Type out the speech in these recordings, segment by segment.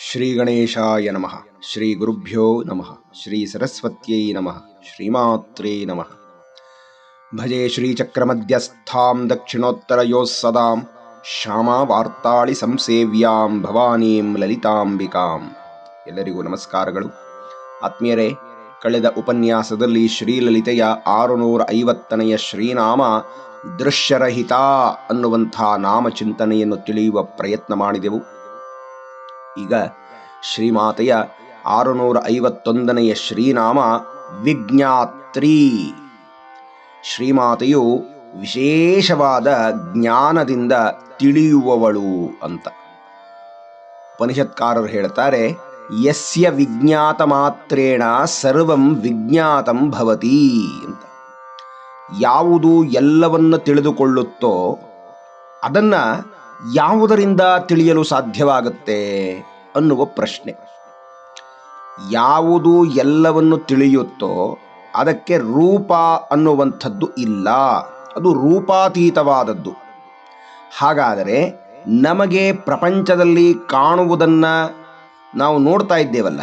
ಶ್ರೀ ಗಣೇಶಾಯ ನಮಃ. ಶ್ರೀ ಗುರುಭ್ಯೋ ನಮಃ. ಶ್ರೀ ಸರಸ್ವತ್ಯೈ ನಮಃ. ಶ್ರೀಮಾತ್ರೇ ನಮಃ. ಭಜೆ ಶ್ರೀಚಕ್ರಮಧ್ಯಸ್ಥಾಂ ದಕ್ಷಿಣೋತ್ತರಯೋಸ್ಸದಾಂ ವಾರ್ತಾಳಿ ಸಂಸೇವ್ಯಾಂ ಭವಾನೀಂ ಲಲಿತಾಂಬಿಕಾಂ. ಎಲ್ಲರಿಗೂ ನಮಸ್ಕಾರಗಳು. ಆತ್ಮೀಯರೇ, ಕಳೆದ ಉಪನ್ಯಾಸದಲ್ಲಿ ಶ್ರೀಲಲಿತೆಯ ಆರುನೂರ ಐವತ್ತನೆಯ ಶ್ರೀನಾಮ ದೃಶ್ಯರಹಿತ ಅನ್ನುವಂಥ ನಾಮಚಿಂತನೆಯನ್ನು ತಿಳಿಯುವ ಪ್ರಯತ್ನ ಮಾಡಿದೆವು. ಈಗ ಶ್ರೀಮಾತೆಯ ಆರುನೂರ ಐವತ್ತೊಂದನೆಯ ಶ್ರೀನಾಮ ವಿಜ್ಞಾತ್ರಿ. ಶ್ರೀಮಾತೆಯು ವಿಶೇಷವಾದ ಜ್ಞಾನದಿಂದ ತಿಳಿಯುವವಳು ಅಂತ. ಉಪನಿಷತ್ಕಾರರು ಹೇಳ್ತಾರೆ, ಯಸ್ಯ ವಿಜ್ಞಾತ ಮಾತ್ರೇಣ ಸರ್ವಂ ವಿಜ್ಞಾತಂ ಭವತಿ ಅಂತ. ಯಾವುದು ಎಲ್ಲವನ್ನು ತಿಳಿದುಕೊಳ್ಳುತ್ತೋ ಅದನ್ನ ಯಾವುದರಿಂದ ತಿಳಿಯಲು ಸಾಧ್ಯವಾಗುತ್ತೆ? ಅನ್ನುವ ಪ್ರಶ್ನೆ. ಯಾವುದು ಎಲ್ಲವನ್ನು ತಿಳಿಯುತ್ತೋ ಅದಕ್ಕೆ ರೂಪ ಅನ್ನುವಂಥದ್ದು ಇಲ್ಲ. ಅದು ರೂಪಾತೀತವಾದದ್ದು. ಹಾಗಾದರೆ ನಮಗೆ ಪ್ರಪಂಚದಲ್ಲಿ ಕಾಣುವುದನ್ನು ನಾವು ನೋಡ್ತಾ ಇದ್ದೇವಲ್ಲ?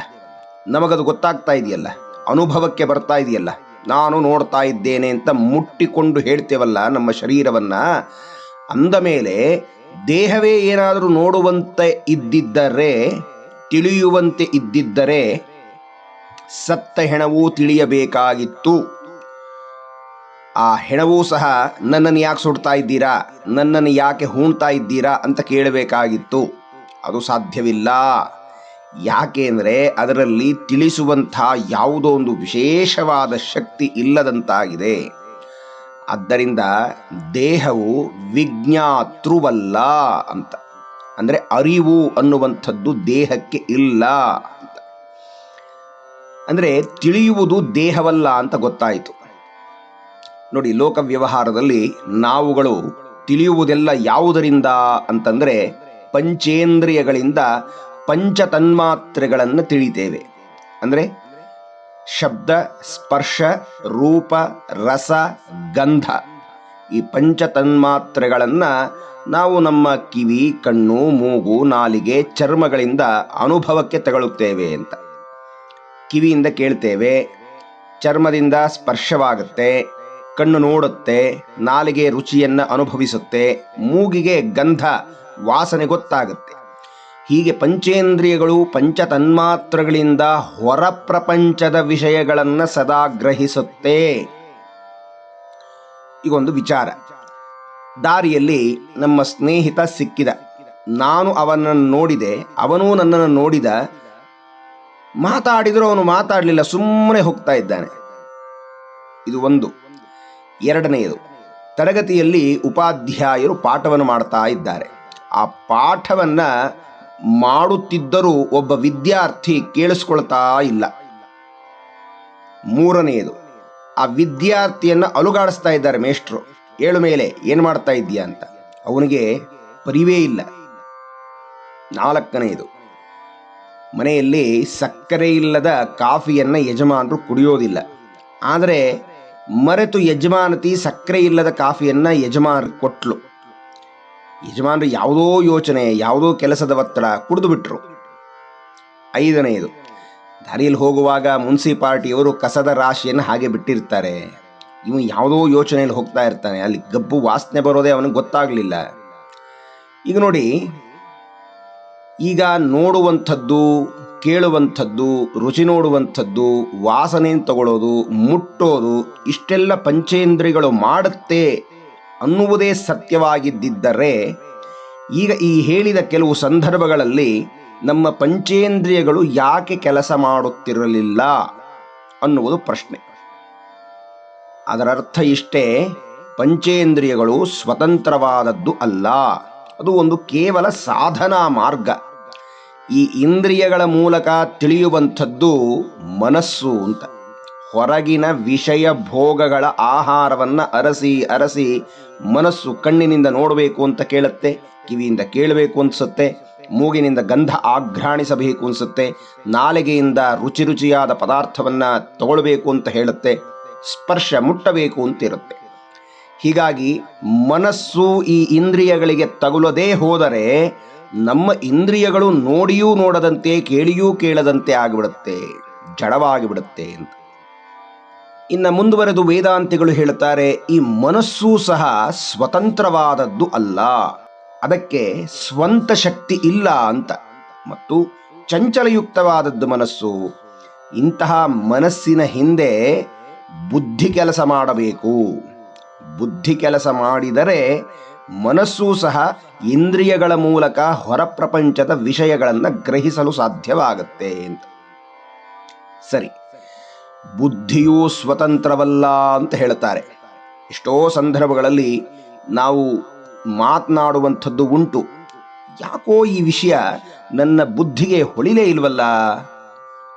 ನಮಗದು ಗೊತ್ತಾಗ್ತಾ ಇದೆಯಲ್ಲ? ಅನುಭವಕ್ಕೆ ಬರ್ತಾ ಇದೆಯಲ್ಲ? ನಾನು ನೋಡ್ತಾ ಇದ್ದೇನೆ ಅಂತ ಮುಟ್ಟಿಕೊಂಡು ಹೇಳ್ತೇವಲ್ಲ ನಮ್ಮ ಶರೀರವನ್ನು? ಅಂದ ಮೇಲೆ ದೇಹವೇ ಏನಾದರೂ ನೋಡುವಂತೆ ಇದ್ದಿದ್ದರೆ, ತಿಳಿಯುವಂತೆ ಇದ್ದಿದ್ದರೆ ಸತ್ತ ಹೆಣವೂ ತಿಳಿಯಬೇಕಾಗಿತ್ತು. ಆ ಹೆಣವೂ ಸಹ ನನ್ನನ್ನು ಯಾಕೆ ಸುಡ್ತಾ ಇದ್ದೀರಾ, ನನ್ನನ್ನು ಯಾಕೆ ಹೂಣ್ತಾ ಇದ್ದೀರಾ ಅಂತ ಕೇಳಬೇಕಾಗಿತ್ತು. ಅದು ಸಾಧ್ಯವಿಲ್ಲ. ಯಾಕೆಂದರೆ ಅದರಲ್ಲಿ ತಿಳಿಸುವಂಥ ಯಾವುದೋ ಒಂದು ವಿಶೇಷವಾದ ಶಕ್ತಿ ಇಲ್ಲದಂತಾಗಿದೆ. ಆದ್ದರಿಂದ ದೇಹವು ವಿಜ್ಞಾತೃವಲ್ಲ ಅಂತ. ಅಂದರೆ ಅರಿವು ಅನ್ನುವಂಥದ್ದು ದೇಹಕ್ಕೆ ಇಲ್ಲ ಅಂತ. ಅಂದರೆ ತಿಳಿಯುವುದು ದೇಹವಲ್ಲ ಅಂತ ಗೊತ್ತಾಯಿತು. ನೋಡಿ ಲೋಕ ವ್ಯವಹಾರದಲ್ಲಿ ನಾವುಗಳು ತಿಳಿಯುವುದೆಲ್ಲ ಯಾವುದರಿಂದ ಅಂತಂದರೆ ಪಂಚೇಂದ್ರಿಯಗಳಿಂದ ಪಂಚತನ್ಮಾತ್ರೆಗಳನ್ನು ತಿಳಿತೇವೆ. ಅಂದರೆ ಶಬ್ದ, ಸ್ಪರ್ಶ, ರೂಪ, ರಸ, ಗಂಧ ಈ ಪಂಚ ತನ್ಮಾತ್ರೆಗಳನ್ನು ನಾವು ನಮ್ಮ ಕಿವಿ, ಕಣ್ಣು, ಮೂಗು, ನಾಲಿಗೆ, ಚರ್ಮಗಳಿಂದ ಅನುಭವಕ್ಕೆ ತಗೊಳ್ಳುತ್ತೇವೆ ಅಂತ. ಕಿವಿಯಿಂದ ಕೇಳ್ತೇವೆ, ಚರ್ಮದಿಂದ ಸ್ಪರ್ಶವಾಗುತ್ತೆ, ಕಣ್ಣು ನೋಡುತ್ತೆ, ನಾಲಿಗೆ ರುಚಿಯನ್ನು ಅನುಭವಿಸುತ್ತೆ, ಮೂಗಿಗೆ ಗಂಧ, ವಾಸನೆ ಗೊತ್ತಾಗುತ್ತೆ. ಹೀಗೆ ಪಂಚೇಂದ್ರಿಯಗಳು ಪಂಚ ತನ್ಮಾತ್ರಗಳಿಂದ ಹೊರ ಪ್ರಪಂಚದ ವಿಷಯಗಳನ್ನು ಸದಾ ಗ್ರಹಿಸುತ್ತೆ. ಈಗೊಂದು ವಿಚಾರ. ದಾರಿಯಲ್ಲಿ ನಮ್ಮ ಸ್ನೇಹಿತ ಸಿಕ್ಕಿದ. ನಾನು ಅವನನ್ನು ನೋಡಿದೆ. ಅವನೂ ನನ್ನನ್ನು ನೋಡಿದ. ಮಾತಾಡಿದರೂ ಅವನು ಮಾತಾಡಲಿಲ್ಲ. ಸುಮ್ಮನೆ ಹೋಗ್ತಾ ಇದ್ದಾನೆ. ಇದು ಒಂದು. ಎರಡನೆಯದು. ತರಗತಿಯಲ್ಲಿ ಉಪಾಧ್ಯಾಯರು ಪಾಠವನ್ನು ಮಾಡ್ತಾ ಇದ್ದಾರೆ. ಆ ಪಾಠವನ್ನ ಮಾಡುತ್ತಿದ್ದರೂ ಒಬ್ಬ ವಿದ್ಯಾರ್ಥಿ ಕೇಳಿಸ್ಕೊಳ್ತಾ ಇಲ್ಲ. ಮೂರನೆಯದು, ಆ ವಿದ್ಯಾರ್ಥಿಯನ್ನು ಅಲುಗಾಡಿಸ್ತಾ ಇದ್ದಾರೆ ಮೇಷ್ಟ್ರು. ಏಳು ಮೇಲೆ, ಏನು ಮಾಡ್ತಾ ಇದೆಯಾ ಅಂತ. ಅವನಿಗೆ ಪರಿವೇ ಇಲ್ಲ. ನಾಲ್ಕನೆಯದು, ಮನೆಯಲ್ಲಿ ಸಕ್ಕರೆ ಇಲ್ಲದ ಕಾಫಿಯನ್ನು ಯಜಮಾನರು ಕುಡಿಯೋದಿಲ್ಲ. ಆದರೆ ಮರೆತು ಯಜಮಾನತಿ ಸಕ್ಕರೆ ಇಲ್ಲದ ಕಾಫಿಯನ್ನು ಯಜಮಾನರು ಕೊಟ್ಲು. ಯಜಮಾನರು ಯಾವುದೋ ಯೋಚನೆ, ಯಾವುದೋ ಕೆಲಸದ ಒತ್ತಡ ಕುಡಿದು ಬಿಟ್ಟರು ಐದನೆಯದು, ದಾರಿಯಲ್ಲಿ ಹೋಗುವಾಗ ಮುನ್ಸಿಪಾಲ್ಟಿಯವರು ಕಸದ ರಾಶಿಯನ್ನು ಹಾಗೆ ಬಿಟ್ಟಿರ್ತಾರೆ. ಇವನು ಯಾವುದೋ ಯೋಚನೆಯಲ್ಲಿ ಹೋಗ್ತಾ ಇರ್ತಾನೆ, ಅಲ್ಲಿ ಗಬ್ಬು ವಾಸನೆ ಬರೋದೇ ಅವನಿಗೆ ಗೊತ್ತಾಗಲಿಲ್ಲ. ಈಗ ನೋಡಿ, ಈಗ ನೋಡುವಂಥದ್ದು, ಕೇಳುವಂಥದ್ದು, ರುಚಿ ನೋಡುವಂಥದ್ದು, ವಾಸನೆಯನ್ನು ತಗೊಳ್ಳೋದು ಮುಟ್ಟೋದು, ಇಷ್ಟೆಲ್ಲ ಪಂಚೇಂದ್ರಿಗಳು ಮಾಡುತ್ತೆ ಅನ್ನುವುದೇ ಸತ್ಯವಾಗಿದ್ದರೆ ಈಗ ಈ ಹೇಳಿದ ಕೆಲವು ಸಂದರ್ಭಗಳಲ್ಲಿ ನಮ್ಮ ಪಂಚೇಂದ್ರಿಯಗಳು ಯಾಕೆ ಕೆಲಸ ಮಾಡುತ್ತಿರಲಿಲ್ಲ ಅನ್ನುವುದು ಪ್ರಶ್ನೆ. ಅದರ ಅರ್ಥ ಇಷ್ಟೇ, ಪಂಚೇಂದ್ರಿಯಗಳು ಸ್ವತಂತ್ರವಾದದ್ದು ಅಲ್ಲ. ಅದು ಒಂದು ಕೇವಲ ಸಾಧನಾ ಮಾರ್ಗ. ಈ ಇಂದ್ರಿಯಗಳ ಮೂಲಕ ತಿಳಿಯುವಂಥದ್ದು ಮನಸ್ಸು ಅಂತ. ಹೊರಗಿನ ವಿಷಯ ಭೋಗಗಳ ಆಹಾರವನ್ನು ಅರಸಿ ಅರಸಿ ಮನಸ್ಸು ಕಣ್ಣಿನಿಂದ ನೋಡಬೇಕು ಅಂತ ಕೇಳುತ್ತೆ, ಕಿವಿಯಿಂದ ಕೇಳಬೇಕು ಅನಿಸುತ್ತೆ, ಮೂಗಿನಿಂದ ಗಂಧ ಆಘ್ರಾಣಿಸಬೇಕು ಅನಿಸುತ್ತೆ, ನಾಲಿಗೆಯಿಂದ ರುಚಿ ರುಚಿಯಾದ ಪದಾರ್ಥವನ್ನು ತಗೊಳ್ಬೇಕು ಅಂತ ಹೇಳುತ್ತೆ, ಸ್ಪರ್ಶ ಮುಟ್ಟಬೇಕು ಅಂತಿರುತ್ತೆ. ಹೀಗಾಗಿ ಮನಸ್ಸು ಈ ಇಂದ್ರಿಯಗಳಿಗೆ ತಗುಲದೇ ಹೋದರೆ ನಮ್ಮ ಇಂದ್ರಿಯಗಳು ನೋಡಿಯೂ ನೋಡದಂತೆ, ಕೇಳಿಯೂ ಕೇಳದಂತೆ ಆಗಿಬಿಡುತ್ತೆ, ಜಡವಾಗಿಬಿಡುತ್ತೆ ಅಂತ. ಇನ್ನು ಮುಂದುವರೆದು ವೇದಾಂತಿಗಳು ಹೇಳುತ್ತಾರೆ, ಈ ಮನಸ್ಸು ಸಹ ಸ್ವತಂತ್ರವಾದದ್ದು ಅಲ್ಲ. ಅದಕ್ಕೆ ಸ್ವಂತ ಶಕ್ತಿ ಇಲ್ಲ ಅಂತ. ಮತ್ತು ಚಂಚಲಯುಕ್ತವಾದದ್ದು ಮನಸ್ಸು. ಇಂತಹ ಮನಸ್ಸಿನ ಹಿಂದೆ ಬುದ್ಧಿ ಕೆಲಸ ಮಾಡಬೇಕು. ಬುದ್ಧಿ ಕೆಲಸ ಮಾಡಿದರೆ ಮನಸ್ಸು ಸಹ ಇಂದ್ರಿಯಗಳ ಮೂಲಕ ಹೊರ ಪ್ರಪಂಚದ ವಿಷಯಗಳನ್ನು ಗ್ರಹಿಸಲು ಸಾಧ್ಯವಾಗುತ್ತೆ ಅಂತ. ಸರಿ. ಬುದ್ಧಿಯೂ ಸ್ವತಂತ್ರವಲ್ಲ ಅಂತ ಹೇಳ್ತಾರೆ ಎಷ್ಟೋ ಸಂದರ್ಭಗಳಲ್ಲಿ ನಾವು ಮಾತನಾಡುವಂಥದ್ದು ಉಂಟು. ಯಾಕೋ ಈ ವಿಷಯ ನನ್ನ ಬುದ್ಧಿಗೆ ಹೊಳಿಲೇ ಇಲ್ವಲ್ಲ?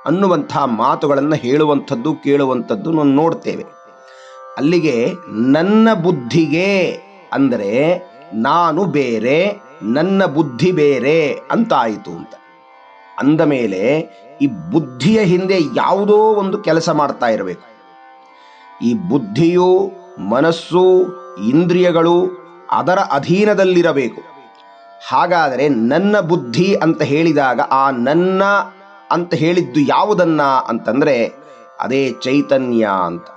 ಅನ್ನುವಂಥ ಮಾತುಗಳನ್ನು ಹೇಳುವಂಥದ್ದು, ಕೇಳುವಂಥದ್ದು ನಾವು ನೋಡ್ತೇವೆ. ಅಲ್ಲಿಗೆ ನನ್ನ ಬುದ್ಧಿಗೆ ಅಂದರೆ ನಾನು ಬೇರೆ, ನನ್ನ ಬುದ್ಧಿ ಬೇರೆ ಅಂತಾಯಿತು ಅಂತ. ಅಂದ ಮೇಲೆ ಈ ಬುದ್ಧಿಯ ಹಿಂದೆ ಯಾವುದೋ ಒಂದು ಕೆಲಸ ಮಾಡ್ತಾ ಇರಬೇಕು. ಈ ಬುದ್ಧಿಯು ಮನಸ್ಸು, ಇಂದ್ರಿಯಗಳು ಅದರ ಅಧೀನದಲ್ಲಿರಬೇಕು. ಹಾಗಾದರೆ ನನ್ನ ಬುದ್ಧಿ ಅಂತ ಹೇಳಿದಾಗ ಆ ನನ್ನ ಅಂತ ಹೇಳಿದ್ದು ಯಾವುದನ್ನ ಅಂತಂದ್ರೆ ಅದೇ ಚೈತನ್ಯ ಅಂತ.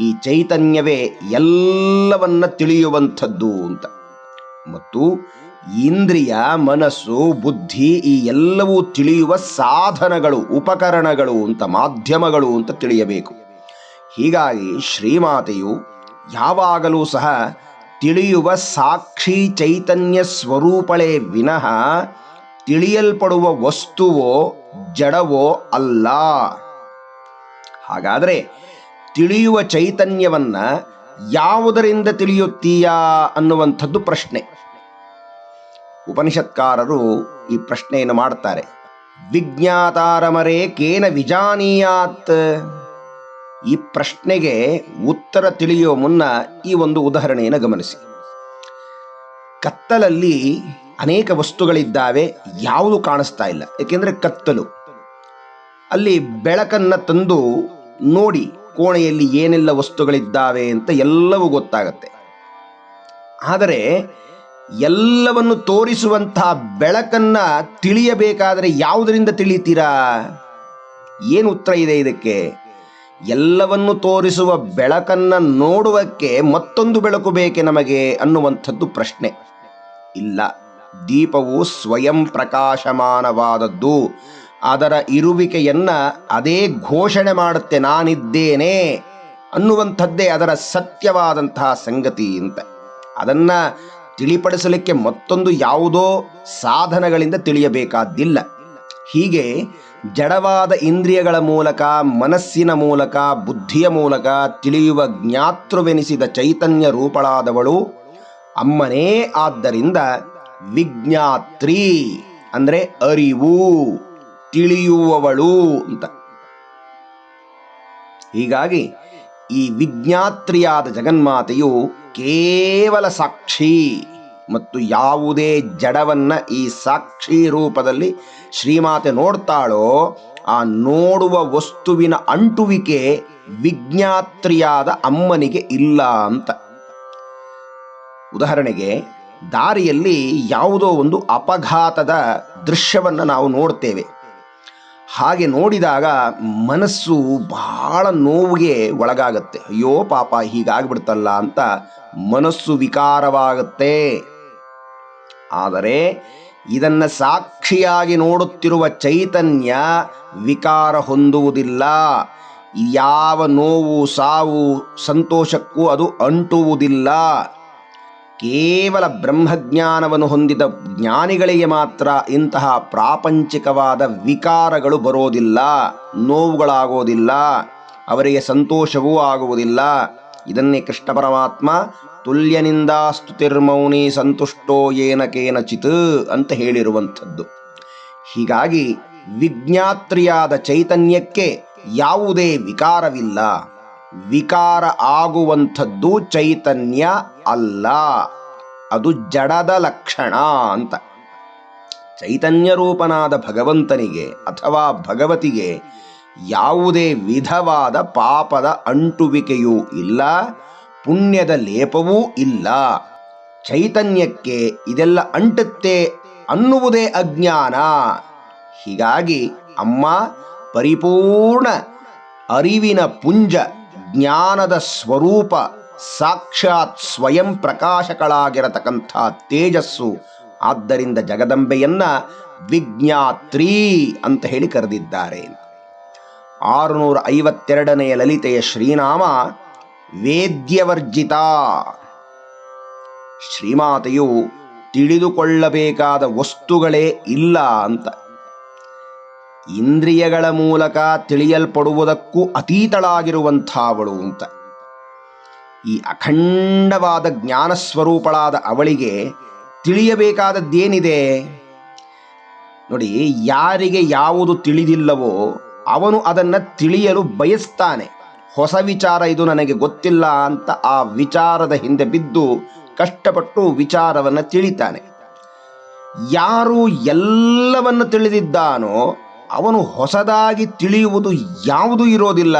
ಈ ಚೈತನ್ಯವೇ ಎಲ್ಲವನ್ನ ತಿಳಿಯುವಂಥದ್ದು ಅಂತ. ಮತ್ತು ಇಂದ್ರಿಯ, ಮನಸ್ಸು, ಬುದ್ಧಿ ಈ ಎಲ್ಲವೂ ತಿಳಿಯುವ ಸಾಧನಗಳು, ಉಪಕರಣಗಳು ಅಂತ, ಮಾಧ್ಯಮಗಳು ಅಂತ ತಿಳಿಯಬೇಕು. ಹೀಗಾಗಿ ಶ್ರೀಮಾತೆಯು ಯಾವಾಗಲೂ ಸಹ ತಿಳಿಯುವ ಸಾಕ್ಷಿ ಚೈತನ್ಯ ಸ್ವರೂಪಳೇ ವಿನಃ ತಿಳಿಯಲ್ಪಡುವ ವಸ್ತುವೋ, ಜಡವೋ ಅಲ್ಲ. ಹಾಗಾದರೆ ತಿಳಿಯುವ ಚೈತನ್ಯವನ್ನ ಯಾವುದರಿಂದ ತಿಳಿಯುತ್ತೀಯಾ ಅನ್ನುವಂಥದ್ದು ಪ್ರಶ್ನೆ. ಉಪನಿಷತ್ಕಾರರು ಈ ಪ್ರಶ್ನೆಯನ್ನು ಮಾಡ್ತಾರೆ. ವಿಜ್ಞಾತಾರಮರೇ ಕೇನ ವಿಜಾನೀಯಾತ್. ಈ ಪ್ರಶ್ನೆಗೆ ಉತ್ತರ ತಿಳಿಯುವ ಮುನ್ನ ಈ ಒಂದು ಉದಾಹರಣೆಯನ್ನು ಗಮನಿಸಿ. ಕತ್ತಲಲ್ಲಿ ಅನೇಕ ವಸ್ತುಗಳಿದ್ದಾವೆ, ಯಾವುದು ಕಾಣಿಸ್ತಾ ಇಲ್ಲ. ಏಕೆಂದರೆ ಕತ್ತಲು. ಅಲ್ಲಿ ಬೆಳಕನ್ನು ತಂದು ನೋಡಿ ಕೋಣೆಯಲ್ಲಿ ಏನೆಲ್ಲ ವಸ್ತುಗಳಿದ್ದಾವೆ ಅಂತ ಎಲ್ಲವೂ ಗೊತ್ತಾಗತ್ತೆ. ಆದರೆ ಎಲ್ಲವನ್ನು ತೋರಿಸುವಂತಹ ಬೆಳಕನ್ನ ತಿಳಿಯಬೇಕಾದರೆ ಯಾವುದರಿಂದ ತಿಳಿತೀರಾ ಏನು ಉತ್ತರ ಇದೆ ಇದಕ್ಕೆ? ಎಲ್ಲವನ್ನು ತೋರಿಸುವ ಬೆಳಕನ್ನ ನೋಡುವಕ್ಕೆ ಮತ್ತೊಂದು ಬೆಳಕು ಬೇಕೆ ನಮಗೆ ಅನ್ನುವಂಥದ್ದು ಪ್ರಶ್ನೆ. ಇಲ್ಲ. ದೀಪವು ಸ್ವಯಂ ಪ್ರಕಾಶಮಾನವಾದದ್ದು. ಅದರ ಇರುವಿಕೆಯನ್ನ ಅದೇ ಘೋಷಣೆ ಮಾಡುತ್ತೆ, ನಾನಿದ್ದೇನೆ ಅನ್ನುವಂಥದ್ದೇ ಅದರ ಸತ್ಯವಾದಂತಹ ಸಂಗತಿ ಅಂತ. ಅದನ್ನ ತಿಳಿಪಡಿಸಲಿಕ್ಕೆ ಮತ್ತೊಂದು ಯಾವುದೋ ಸಾಧನಗಳಿಂದ ತಿಳಿಯಬೇಕಾದ್ದಿಲ್ಲ ಹೀಗೆ ಜಡವಾದ ಇಂದ್ರಿಯಗಳ ಮೂಲಕ, ಮನಸ್ಸಿನ ಮೂಲಕ, ಬುದ್ಧಿಯ ಮೂಲಕ ತಿಳಿಯುವ ಜ್ಞಾತೃವೆನಿಸಿದ ಚೈತನ್ಯ ರೂಪಳಾದವಳು ಅಮ್ಮನೇ ಆದ್ದರಿಂದ ವಿಜ್ಞಾತ್ರಿ ಅಂದರೆ ಅರಿವು, ತಿಳಿಯುವವಳು ಅಂತ. ಹೀಗಾಗಿ ಈ ವಿಜ್ಞಾತ್ರಿಯಾದ ಜಗನ್ಮಾತೆಯು ಕೇವಲ ಸಾಕ್ಷಿ ಮತ್ತು ಯಾವುದೇ ಜಡವನ್ನ ಈ ಸಾಕ್ಷಿ ರೂಪದಲ್ಲಿ ಶ್ರೀಮಾತೆ ನೋಡ್ತಾಳೋ, ಆ ನೋಡುವ ವಸ್ತುವಿನ ಅಂಟುವಿಕೆ ವಿಜ್ಞಾತ್ರಿಯಾದ ಅಮ್ಮನಿಗೆ ಇಲ್ಲ ಅಂತ. ಉದಾಹರಣೆಗೆ, ದಾರಿಯಲ್ಲಿ ಯಾವುದೋ ಒಂದು ಅಪಘಾತದ ದೃಶ್ಯವನ್ನು ನಾವು ನೋಡ್ತೇವೆ. ಹಾಗೆ ನೋಡಿದಾಗ ಮನಸ್ಸು ಬಹಳ ನೋವಿಗೆ ಒಳಗಾಗತ್ತೆ. ಅಯ್ಯೋ ಪಾಪ ಹೀಗಾಗ್ಬಿಡ್ತಲ್ಲ ಅಂತ ಮನಸ್ಸು ವಿಕಾರವಾಗುತ್ತೆ. ಆದರೆ ಇದನ್ನು ಸಾಕ್ಷಿಯಾಗಿ ನೋಡುತ್ತಿರುವ ಚೈತನ್ಯ ವಿಕಾರ ಹೊಂದುವುದಿಲ್ಲ. ಯಾವ ನೋವು ಸಾವು ಸಂತೋಷಕ್ಕೂ ಅದು ಅಂಟುವುದಿಲ್ಲ. ಕೇವಲ ಬ್ರಹ್ಮಜ್ಞಾನವನ್ನು ಹೊಂದಿದ ಜ್ಞಾನಿಗಳಿಗೆ ಮಾತ್ರ ಇಂತಹ ಪ್ರಾಪಂಚಿಕವಾದ ವಿಕಾರಗಳು ಬರೋದಿಲ್ಲ, ನೋವುಗಳಾಗೋದಿಲ್ಲ, ಅವರಿಗೆ ಸಂತೋಷವೂ ಆಗುವುದಿಲ್ಲ. ಇದನ್ನೇ ಕೃಷ್ಣ ಪರಮಾತ್ಮ, ತುಲ್ಯನಿಂದ ಸ್ತುತಿರ್ಮೌನಿ ಸಂತುಷ್ಟೋ ಏನ ಕೇನಚಿತ್ ಅಂತ ಹೇಳಿರುವಂಥದ್ದು. ಹೀಗಾಗಿ ವಿಜ್ಞಾತ್ರಿಯಾದ ಚೈತನ್ಯಕ್ಕೆ ಯಾವುದೇ ವಿಕಾರವಿಲ್ಲ. ವಿಕಾರ ಆಗುವಂಥದ್ದು ಚೈತನ್ಯ ಅಲ್ಲ, ಅದು ಜಡದ ಲಕ್ಷಣ ಅಂತ. ಚೈತನ್ಯ ರೂಪನಾದ ಭಗವಂತನಿಗೆ ಅಥವಾ ಭಗವತಿಗೆ ಯಾವುದೇ ವಿಧವಾದ ಪಾಪದ ಅಂಟುವಿಕೆಯೂ ಇಲ್ಲ, ಪುಣ್ಯದ ಲೇಪವೂ ಇಲ್ಲ. ಚೈತನ್ಯಕ್ಕೆ ಇದೆಲ್ಲ ಅಂಟುತ್ತೆ ಅನ್ನುವುದೇ ಅಜ್ಞಾನ. ಹೀಗಾಗಿ ಅಮ್ಮ, ಪರಿಪೂರ್ಣ ಅರಿವಿನ ಪುಂಜ ಜ್ಞಾನದ ಸ್ವರೂಪ ಸಾಕ್ಷಾತ್ ಸ್ವಯಂ ಪ್ರಕಾಶಗಳಾಗಿರತಕ್ಕಂಥ ತೇಜಸ್ಸು. ಆದ್ದರಿಂದ ಜಗದಂಬೆಯನ್ನ ವಿಜ್ಞಾತ್ರಿ ಅಂತ ಹೇಳಿ ಕರೆದಿದ್ದಾರೆ. ಆರುನೂರ ಐವತ್ತೆರಡನೆಯ ಲಲಿತೆಯ ಶ್ರೀನಾಮ ವೇದ್ಯವರ್ಜಿತ. ಶ್ರೀಮಾತೆಯು ತಿಳಿದುಕೊಳ್ಳಬೇಕಾದ ವಸ್ತುಗಳೇ ಇಲ್ಲ ಅಂತ. ಇಂದ್ರಿಯಗಳ ಮೂಲಕ ತಿಳಿಯಲ್ಪಡುವುದಕ್ಕೂ ಅತೀತಳಾಗಿರುವಂಥವಳು ಅಂತ. ಈ ಅಖಂಡವಾದ ಜ್ಞಾನ ಸ್ವರೂಪಳಾದ ಅವಳಿಗೆ ತಿಳಿಯಬೇಕಾದದ್ದೇನಿದೆ? ನೋಡಿ, ಯಾರಿಗೆ ಯಾವುದು ತಿಳಿದಿಲ್ಲವೋ ಅವನು ಅದನ್ನು ತಿಳಿಯಲು ಬಯಸ್ತಾನೆ. ಹೊಸ ವಿಚಾರ ಇದು ನನಗೆ ಗೊತ್ತಿಲ್ಲ ಅಂತ ಆ ವಿಚಾರದ ಹಿಂದೆ ಬಿದ್ದು ಕಷ್ಟಪಟ್ಟು ವಿಚಾರವನ್ನು ತಿಳಿತಾನೆ. ಯಾರು ಎಲ್ಲವನ್ನು ತಿಳಿದಿದ್ದಾನೋ ಅವನು ಹೊಸದಾಗಿ ತಿಳಿಯುವುದು ಯಾವುದು ಇರೋದಿಲ್ಲ.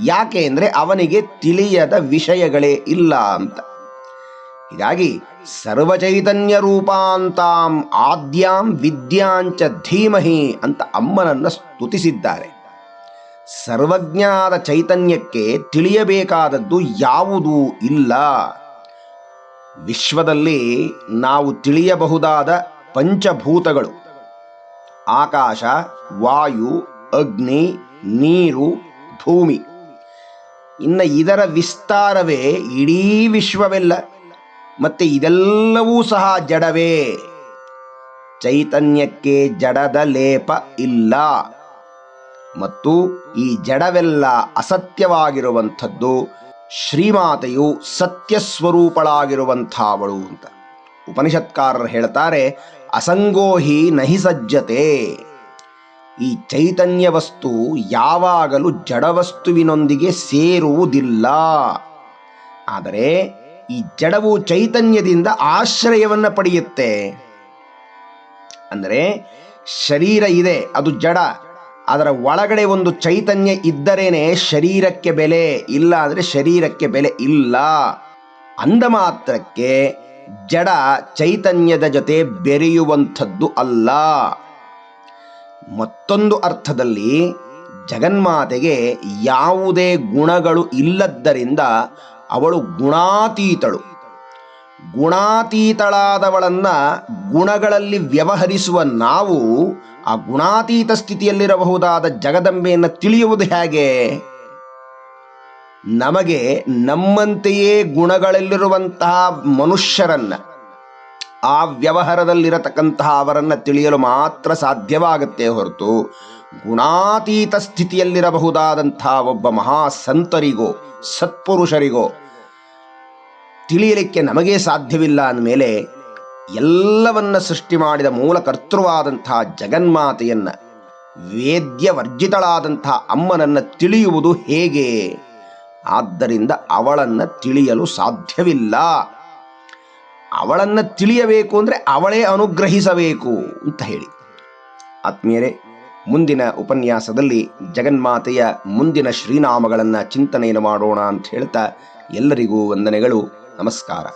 ಯಾಕೆ ಅಂದರೆ ಅವನಿಗೆ ತಿಳಿಯದ ವಿಷಯಗಳೇ ಇಲ್ಲ ಅಂತ. ಹೀಗಾಗಿ ಸರ್ವಚೈತನ್ಯ ರೂಪಾಂತಾಂ ಆದ್ಯಾಂ ವಿದ್ಯಾಂಚ ಧೀಮಹಿ ಅಂತ ಅಮ್ಮನನ್ನು ಸ್ತುತಿಸಿದ್ದಾರೆ. ಸರ್ವಜ್ಞಾದ ಚೈತನ್ಯಕ್ಕೆ ತಿಳಿಯಬೇಕಾದದ್ದು ಯಾವುದೂ ಇಲ್ಲ. ವಿಶ್ವದಲ್ಲಿ ನಾವು ತಿಳಿಯಬಹುದಾದ ಪಂಚಭೂತಗಳು. ಆಕಾಶ, ವಾಯು, ಅಗ್ನಿ, ನೀರು, ಭೂಮಿ. ಇನ್ನು ಇದರ ವಿಸ್ತಾರವೇ ಇಡೀ ವಿಶ್ವವೆಲ್ಲ, ಮತ್ತೆ ಇದೆಲ್ಲವೂ ಸಹ ಜಡವೇ. ಚೈತನ್ಯಕ್ಕೆ ಜಡದ ಲೇಪ ಇಲ್ಲ. ಮತ್ತು ಈ ಜಡವೆಲ್ಲ ಅಸತ್ಯವಾಗಿರುವಂಥದ್ದು ಶ್ರೀಮಾತೆಯು ಸತ್ಯ ಸ್ವರೂಪಳಾಗಿರುವಂಥವಳು ಅಂತ ಉಪನಿಷತ್ಕಾರರು ಹೇಳ್ತಾರೆ, ಅಸಂಗೋಹಿ ನಹಿ ಸಜ್ಜತೆ. ಈ ಚೈತನ್ಯ ವಸ್ತು ಯಾವಾಗಲೂ ಜಡವಸ್ತುವಿನೊಂದಿಗೆ ಸೇರುವುದಿಲ್ಲ. ಆದರೆ ಈ ಜಡವು ಚೈತನ್ಯದಿಂದ ಆಶ್ರಯವನ್ನು ಪಡೆಯುತ್ತೆ. ಅಂದರೆ ಶರೀರ ಇದೆ, ಅದು ಜಡ. ಅದರ ಒಳಗಡೆ ಒಂದು ಚೈತನ್ಯ ಇದ್ದರೇನೆ ಶರೀರಕ್ಕೆ ಬೆಲೆ, ಇಲ್ಲ ಅಂದರೆ ಶರೀರಕ್ಕೆ ಬೆಲೆ ಇಲ್ಲ. ಅಂದ ಮಾತ್ರಕ್ಕೆ ಜಡ ಚೈತನ್ಯದ ಜೊತೆ ಬೆರೆಯುವಂಥದ್ದು ಅಲ್ಲ. ಮತ್ತೊಂದು ಅರ್ಥದಲ್ಲಿ ಜಗನ್ಮಾತೆಗೆ ಯಾವುದೇ ಗುಣಗಳು ಇಲ್ಲದ್ದರಿಂದ ಅವಳು ಗುಣಾತೀತಳು. ಗುಣಾತೀತಳಾದವಳನ್ನ ಗುಣಗಳಲ್ಲಿ ವ್ಯವಹರಿಸುವ ನಾವು ಆ ಗುಣಾತೀತ ಸ್ಥಿತಿಯಲ್ಲಿರಬಹುದಾದ ಜಗದಂಬೆಯನ್ನು ತಿಳಿಯುವುದು ಹೇಗೆ? ನಮಗೆ ನಮ್ಮಂತೆಯೇ ಗುಣಗಳಲ್ಲಿರುವಂತಹ ಮನುಷ್ಯರನ್ನ ಆ ವ್ಯವಹಾರದಲ್ಲಿರತಕ್ಕಂತಹ ಅವರನ್ನು ತಿಳಿಯಲು ಮಾತ್ರ ಸಾಧ್ಯವಾಗುತ್ತೆ ಹೊರತು ಗುಣಾತೀತ ಸ್ಥಿತಿಯಲ್ಲಿರಬಹುದಾದಂಥ ಒಬ್ಬ ಮಹಾಸಂತರಿಗೋ, ಸತ್ಪುರುಷರಿಗೋ ತಿಳಿಯಲಿಕ್ಕೆ ನಮಗೆ ಸಾಧ್ಯವಿಲ್ಲ ಅಂದಮೇಲೆ ಎಲ್ಲವನ್ನ ಸೃಷ್ಟಿ ಮಾಡಿದ ಮೂಲ ಕರ್ತೃವಾದಂಥ ಜಗನ್ಮಾತೆಯನ್ನು ವೇದ್ಯ ವೇದ್ಯವರ್ಜಿತಳಾದಂತಹ ಅಮ್ಮನನ್ನ ತಿಳಿಯುವುದು ಹೇಗೆ? ಆದ್ದರಿಂದ ಅವಳನ್ನು ತಿಳಿಯಲು ಸಾಧ್ಯವಿಲ್ಲ. ಅವಳನ್ನು ತಿಳಿಯಬೇಕು ಅಂದರೆ ಅವಳೇ ಅನುಗ್ರಹಿಸಬೇಕು ಅಂತ ಹೇಳಿ. ಆತ್ಮೀಯರೇ, ಮುಂದಿನ ಉಪನ್ಯಾಸದಲ್ಲಿ ಜಗನ್ಮಾತೆಯ ಮುಂದಿನ ಶ್ರೀನಾಮಗಳನ್ನು ಚಿಂತನೆಯನ್ನು ಮಾಡೋಣ ಅಂತ ಹೇಳ್ತಾ ಎಲ್ಲರಿಗೂ ವಂದನೆಗಳು. ನಮಸ್ಕಾರ.